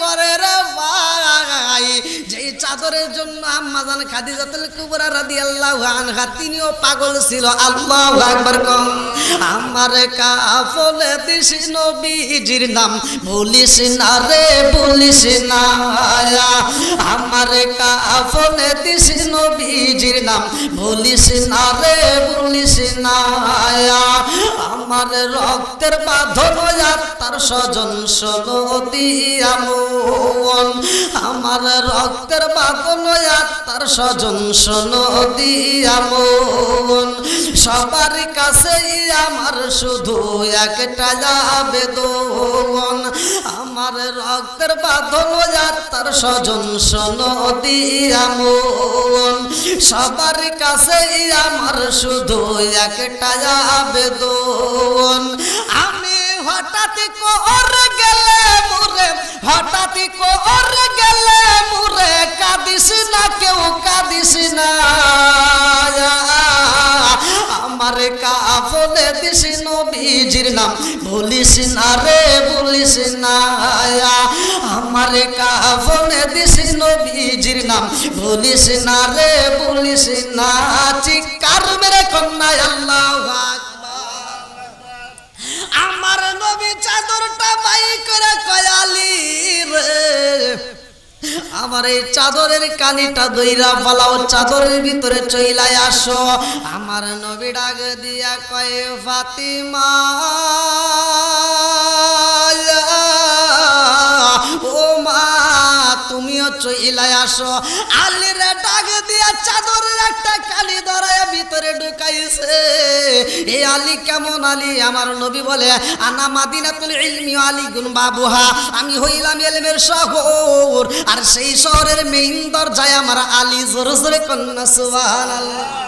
করে রে ভাই। যেই চাদরের জন্য আম্মাজান খাদিজাতুল কুবরা রাদিয়াল্লাহু আনহা, তিনিও পাগল ছিল, আল্লাহু আকবার কম। আমার কাফলে দিস নবীজির নাম ভুলিস না রে ভুলিস না আমার কাফলে দিস নবীজির নাম ভুলিস না রে ভুলিস না আমার রক্তের আর তার স্বজন শোনো দিয়া মন আমার রক্তের আর তার স্বজন শোনো দিয়া মন সবার কাছেই আমার শুধু একটা আবেদন। আমার রক্তের আর তার স্বজন শোনো দিয়া মন সবার কাছেই আমার শুধু একটা আবেদন। আমি হঠাৎ কর গেলে মুরে, হঠাৎ কর গেলে মুরে, কাঁদিস না কেউ, কাঁদিস না। আমার কাফলে দিস নবীজির নাম ভুলিস না রে ভুলিস না। আমার কাফলে নবীজির নাম। ভুলিস না রে ভুলিস না চিকার মেরে কন্যা আল্লাহ আমার নবী চাদরটা বাই করে কয়ালি রে। আমার এই চাদরের কানিটা দইরা পালাও, চাদরের ভিতরে চইলাই আসো। আমার নবী ডাক দিয়া কয়ে, ফাতিমা তুমিও চইলায় আসো। আলিরে ডাক দিয়া চাদরের একটা কালি ধরায় ভিতরে ঢুকাইছে। এ আলী কেমন আলী? আমার নবী বলে, আনা মাদিনাতুল ইলমি আলী গুন বাবুহা। আমি হইলাম এলমের শহর। আর সেই শহরের মেইন দরজায় আমার আলী জোরে জোরে কন্যা, সুবহানাল্লাহ।